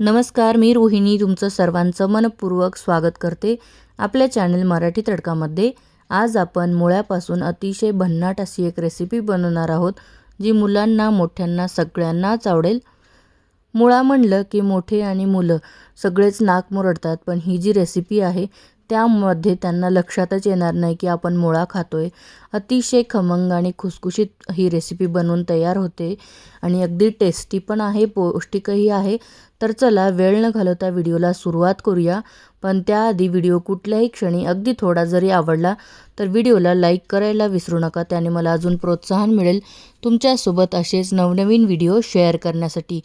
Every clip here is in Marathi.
नमस्कार मी रोहिणी. तुमचं सर्वांचं मनपूर्वक स्वागत करते आपल्या चॅनल मराठी तडकामध्ये. आज आपण मुळ्यापासून अतिशय भन्नाट अशी एक रेसिपी बनवणार आहोत जी मुलांना मोठ्यांना सगळ्यांनाच आवडेल. मुळा म्हणलं की मोठे आणि मुलं सगळेच नाक मुरडतात पण ही जी रेसिपी आहे त्यामध्ये त्यांना लक्षातच येणार नाही की आपण मुळा खातोय. अतिशय खमंग आणि खुसखुशीत ही रेसिपी बनवून तयार होते. आणि अगदी टेस्टी पण आहे पौष्टिकही आहे. तर चला वेळ न घालवता व्हिडिओला सुरुवात करूया. पण त्याआधी व्हिडिओ कुठल्याही क्षणी अगदी थोडा जरी आवडला तर व्हिडिओला लाईक करायला विसरू नका. त्याने मला अजून प्रोत्साहन मिळेल. तुमच्यासोबत असेच नवनवीन व्हिडिओ शेअर करण्यासाठी.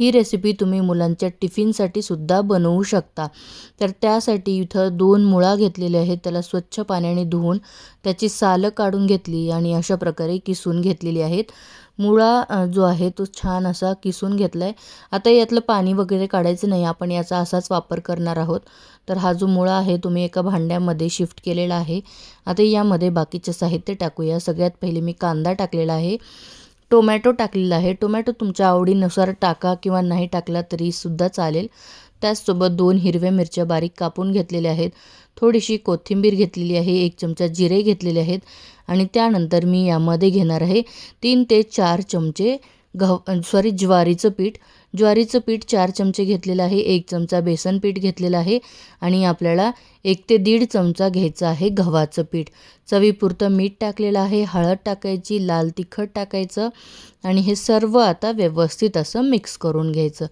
ही रेसिपी तुम्ही मुलांच्या टिफिनसाठी सुद्धा बनवू शकता. तर त्यासाठी इथं दोन मुळा घेतलेले आहेत. त्याला स्वच्छ पाण्याने धुवून त्याची सालं काढून काढून घेतली आणि अशा प्रकारे किसून घेतलेली आहेत. मुळा जो आहे तो छान असा किसून घेतला आहे आता यातलं पाणी वगैरे काढायचं नाही आपण याचा असाच वापर करणार आहोत. तर हा जो मुळा आहे तुम्ही एका भांड्यामध्ये शिफ्ट केलेला आहे. आता यामध्ये बाकीचे साहित्य टाकूया. सगळ्यात पहिले मी कांदा टाकलेला आहे. टोमॅटो टाकलेला आहे. टोमॅटो तुमच्या आवडीनुसार टाका किंवा नाही टाकला तरीसुद्धा चालेल. त्याचसोबत दोन हिरव्या मिरच्या बारीक कापून घेतलेल्या आहेत. थोडीशी कोथिंबीर घेतलेली आहे एक चमचा जिरे घेतलेले आहेत आणि त्यानंतर मी यामध्ये घेणार आहे तीन ते चार चमचे गह सॉरी ज्वारीचं पीठ ज्वारीचं पीठ चार चमचे घेतलेलं आहे एक चमचा बेसन पीठ घेतलेलं आहे आणि आपल्याला एक ते दीड चमचा घ्यायचं आहे गव्हाचं पीठ. चवीपुरतं मीठ टाकलेलं आहे हळद टाकायची लाल तिखट टाकायचं आणि हे सर्व आता व्यवस्थित असं मिक्स करून घ्यायचं.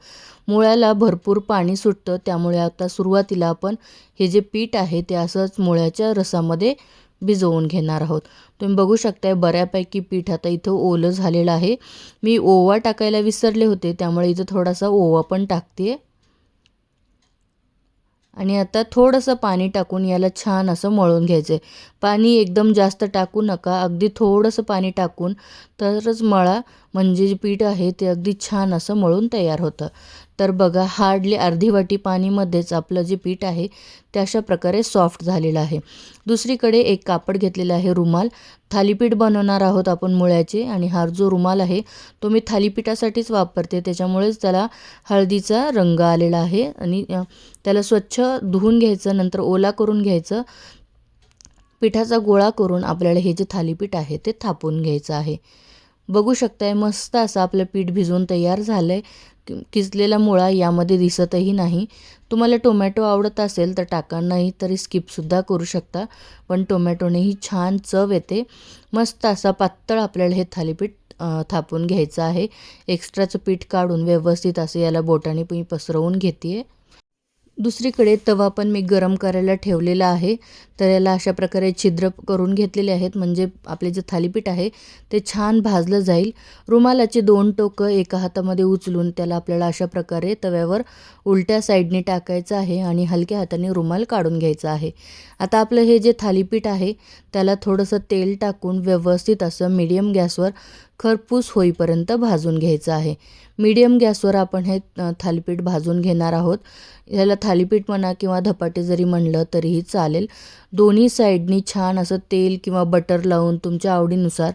मुळ्याला भरपूर पाणी सुटतं त्यामुळे आता सुरुवातीला आपण हे जे पीठ आहे ते असंच मुळ्याच्या रसामध्ये भिजवून घेणार आहोत. तुम्ही बघू शकताय बऱ्यापैकी पीठ आता इथं ओलं झालेलं आहे. मी ओवा टाकायला विसरले होते त्यामुळे इथं थोडासा ओवा पण टाकते आणि आता थोडंसं पाणी टाकून याला छान असं मळून घ्यायचं आहे पाणी एकदम जास्त टाकू नका अगदी थोडंसं पाणी टाकून तरच मळा. म्हणजे जे पीठ आहे ते अगदी छान असं मळून तयार होतं. तर बघा हार्डली अर्धी वाटी पाणीमध्येच आपलं जे पीठ आहे ते अशा प्रकारे सॉफ्ट झालेलं आहे. दुसरीकडे एक कापड घेतलेलं आहे रुमाल. थालीपीठ बनवणार आहोत आपण मुळ्याचे आणि हा जो रुमाल आहे तो मी थालीपीठासाठीच वापरते. त्याच्यामुळेच त्याला हळदीचा रंग आलेला आहे आणि त्याला स्वच्छ धुवून घ्यायचं नंतर ओला करून घ्यायचं. पिठाचा गोळा करून आपल्याला हे जे थालीपीठ आहे ते थापून घ्यायचं आहे. बघू शकताय मस्त असं आपलं पीठ भिजवून तयार झालं आहे किसलेला मुळा यामध्ये दिसतही नाही. तुम्हाला टोमॅटो आवडत असेल तर टाका नाही तरी स्किपसुद्धा करू शकता. पण टोमॅटोनेही छान चव येते. मस्त असा पातळ आपल्याला हे थालीपीठ थापून घ्यायचं आहे. एक्स्ट्राचं पीठ काढून व्यवस्थित असं याला बोटाने मी पसरवून घेते आहे दुसरीकडे तवा पण मी गरम करायला ठेवलेला आहे. तर याला अशा प्रकारे छिद्र करून घेतलेले आहेत. म्हणजे आपले जे थालीपीठ आहे ते छान भाजलं जाईल. रुमालाचे दोन टोकं एका हातामध्ये उचलून त्याला आपल्याला अशा प्रकारे तव्यावर उलट्या साईडने टाकायचं आहे आणि हलक्या हाताने रुमाल काढून घ्यायचा आहे. आता आपलं हे जे थालीपीठ आहे त्याला थोडंसं तेल टाकून व्यवस्थित असं मीडियम गॅसवर खरपूस होईपर्यंत भाजून घ्यायचं आहे. मीडियम गॅसवर आपण हे थालीपीठ भाजून घेणार आहोत. ह्याला थालीपीठ म्हणा किंवा धपाटे जरी म्हणलं तरीही चालेल. दोन्ही साईडनी छान असं तेल किंवा बटर लावून तुमच्या आवडीनुसार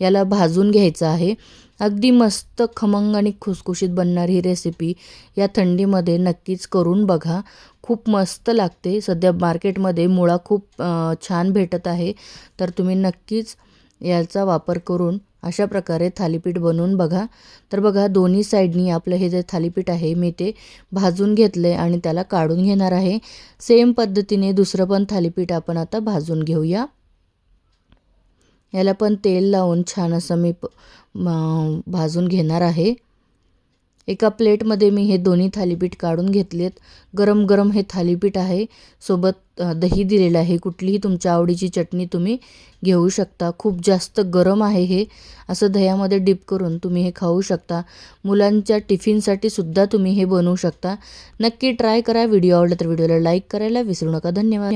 याला भाजून घ्यायचं आहे. अगदी मस्त खमंग आणि खुसखुशीत बनणारी ही रेसिपी या थंडीमध्ये नक्कीच करून बघा. खूप मस्त लागते. सध्या मार्केटमध्ये मुळा खूप छान भेटत आहे. तर तुम्ही नक्कीच याचा वापर करून अशा प्रकारे थालीपीठ बनवून बघा. तर बघा दोन्ही साईडनी आपलं हे जे थालीपीठ आहे मी ते भाजून घेतलं आहे आणि त्याला काढून घेणार आहे. सेम पद्धतीने दुसरं पण थालीपीठ आपण आता भाजून घेऊया. याला पण तेल लावून छान असं मी भाजून घेणार आहे. एका प्लेटमध्ये मी हे दोन्ही थालीपीठ काढून घेतलेत. गरम गरम हे थालीपीठ आहे. सोबत दही दिलेलं आहे. कुठलीही तुमच्या आवडीची चटणी तुम्ही घेऊ शकता. खूप जास्त गरम आहे हे. असं दह्यामध्ये डिप करून तुम्ही हे खाऊ शकता. मुलांच्या टिफिनसाठी सुद्धा तुम्ही हे बनवू शकता. नक्की ट्राय करा. व्हिडिओ आवडला तर व्हिडिओला लाईक करायला विसरू नका. धन्यवाद.